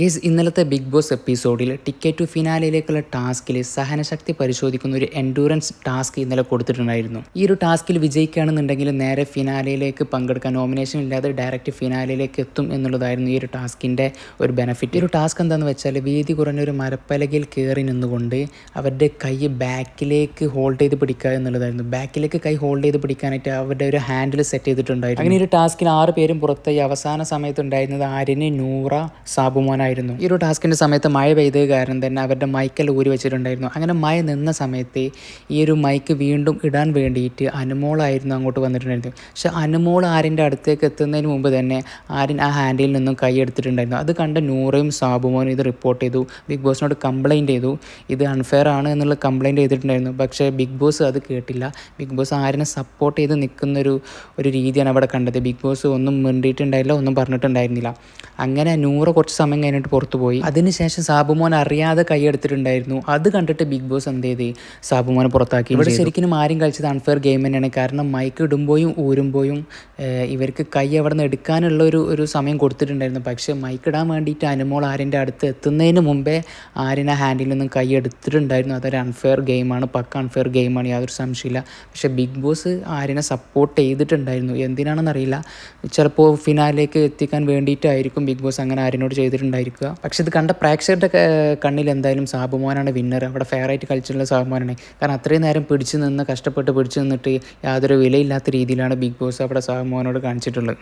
Guys ഇന്നലത്തെ Bigg Boss എപ്പിസോഡിൽ ticket to ഫിനാലയിലേക്കുള്ള ടാസ്കിൽ സഹനശക്തി പരിശോധിക്കുന്ന ഒരു എൻഡൂറൻസ് ടാസ്ക് ഇന്നലെ കൊടുത്തിട്ടുണ്ടായിരുന്നു. ഈ ഒരു ടാസ്കിൽ വിജയിക്കുകയാണെന്നുണ്ടെങ്കിൽ നേരെ ഫിനാലയിലേക്ക് പങ്കെടുക്കാൻ നോമിനേഷൻ ഇല്ലാതെ ഡയറക്റ്റ് ഫിനാലയിലേക്ക് എത്തും എന്നുള്ളതായിരുന്നു ഈ ഒരു ടാസ്കിന്റെ ഒരു ബെനിഫിറ്റ് ഈ ഒരു ടാസ്ക് എന്താണെന്ന് വെച്ചാൽ വീതി കുറഞ്ഞ ഒരു മരപ്പലകയിൽ കയറി നിന്നുകൊണ്ട് അവരുടെ കൈ ബാക്കിലേക്ക് ഹോൾഡ് ചെയ്ത് പിടിക്കുക എന്നുള്ളതായിരുന്നു. ബാക്കിലേക്ക് കൈ ഹോൾഡ് ചെയ്ത് പിടിക്കാനായിട്ട് അവരുടെ ഒരു ഹാൻഡിൽ സെറ്റ് ചെയ്തിട്ടുണ്ടായിരുന്നു. അങ്ങനെ ഒരു ടാസ്കിൽ ആറ് പേരും പുറത്തായി. അവസാന സമയത്ത് ഉണ്ടായിരുന്നത് ആര്യന് നൂറ സാബുമോനായിരുന്നു ഈ ഒരു ടാസ്കിന്റെ സമയത്ത് മഴ പെയ്തത് കാരണം തന്നെ അവരുടെ മൈക്കെല്ലാം ഊരി വെച്ചിട്ടുണ്ടായിരുന്നു. അങ്ങനെ മഴ നിന്ന സമയത്ത് ഈ ഒരു മൈക്ക് വീണ്ടും ഇടാൻ വേണ്ടിയിട്ട് അനുമോളായിരുന്നു അങ്ങോട്ട് വന്നിട്ടുണ്ടായിരുന്നു പക്ഷെ അനുമോൾ ആരിന്റെ അടുത്തേക്ക് എത്തുന്നതിന് മുമ്പ് തന്നെ ആര്യൻ ആ ഹാൻഡിൽ നിന്നും കൈ എടുത്തിട്ടുണ്ടായിരുന്നു. അത് കണ്ട് നൂറയും സാബുമോനും ഇത് റിപ്പോർട്ട് ചെയ്തു. ബിഗ് ബോസിനോട് കംപ്ലൈന്റ് ചെയ്തു. ഇത് അൺഫെയർ ആണ് എന്നുള്ള കംപ്ലൈന്റ് ചെയ്തിട്ടുണ്ടായിരുന്നു. പക്ഷേ ബിഗ് ബോസ് അത് കേട്ടില്ല. ബിഗ് ബോസ് ആരിനെ സപ്പോർട്ട് ചെയ്ത് നിൽക്കുന്നൊരു ഒരു രീതിയാണ് അവിടെ കണ്ടത്. ബിഗ് ബോസ് ഒന്നും മിണ്ടിയിട്ടുണ്ടായില്ല ഒന്നും പറഞ്ഞിട്ടുണ്ടായിരുന്നില്ല. അങ്ങനെ നൂറ് കുറച്ച് സമയം കഴിഞ്ഞിട്ട് പുറത്തു പോയി. അതിനുശേഷം സാബുമോൻ അറിയാതെ കൈയെടുത്തിട്ടുണ്ടായിരുന്നു അത് കണ്ടിട്ട് ബിഗ് ബോസ് എന്ത് ചെയ്ത്? സാബുമോനെ പുറത്താക്കി ഇവിടെ ശരിക്കും ആരും കളിച്ചത് അൺഫെയർ ഗെയിം തന്നെയാണ്. കാരണം മൈക്ക് ഇടുമ്പോഴും ഊരുമ്പോഴും ഇവർക്ക് കൈ അവിടെ നിന്ന് എടുക്കാനുള്ള ഒരു ഒരു സമയം കൊടുത്തിട്ടുണ്ടായിരുന്നു. പക്ഷേ മൈക്ക് ഇടാൻ വേണ്ടിയിട്ട് അനുമോൾ ആര്യന്റെ അടുത്ത് എത്തുന്നതിന് മുമ്പേ ആരിനെ ഹാൻഡിൽ നിന്നും കൈ എടുത്തിട്ടുണ്ടായിരുന്നു. അതൊരു അൺഫെയർ ഗെയിമാണ് പക്ക അൺഫെയർ ഗെയിമാണ് യാതൊരു സംശയമില്ല പക്ഷേ ബിഗ് ബോസ് ആരിനെ സപ്പോർട്ട് ചെയ്തിട്ടുണ്ടായിരുന്നു. എന്തിനാണെന്നറിയില്ല. ചിലപ്പോൾ ഫിനാലിലേക്ക് എത്തിക്കാൻ വേണ്ടിയിട്ടായിരിക്കും ബിഗ് ബോസ് അങ്ങനെ ആരിനോട് ചെയ്തിട്ടുണ്ടായിരിക്കുക. പക്ഷെ ഇത് കണ്ട പ്രേക്ഷകരുടെ കണ്ണിൽ എന്തായാലും സാബുമോനാണ് വിന്നർ അവിടെ ഫെയർ ആയിട്ട് കളിച്ചിട്ടുള്ള സാബുമോനാണ്. കാരണം അത്രയും നേരം പിടിച്ചു നിന്ന് കഷ്ടപ്പെട്ട് പിടിച്ചു നിന്നിട്ട് യാതൊരു വിലയില്ലാത്ത രീതിയിലാണ് ബിഗ് ബോസ് അവിടെ സാബുമോനോട് കാണിച്ചിട്ടുള്ളത്.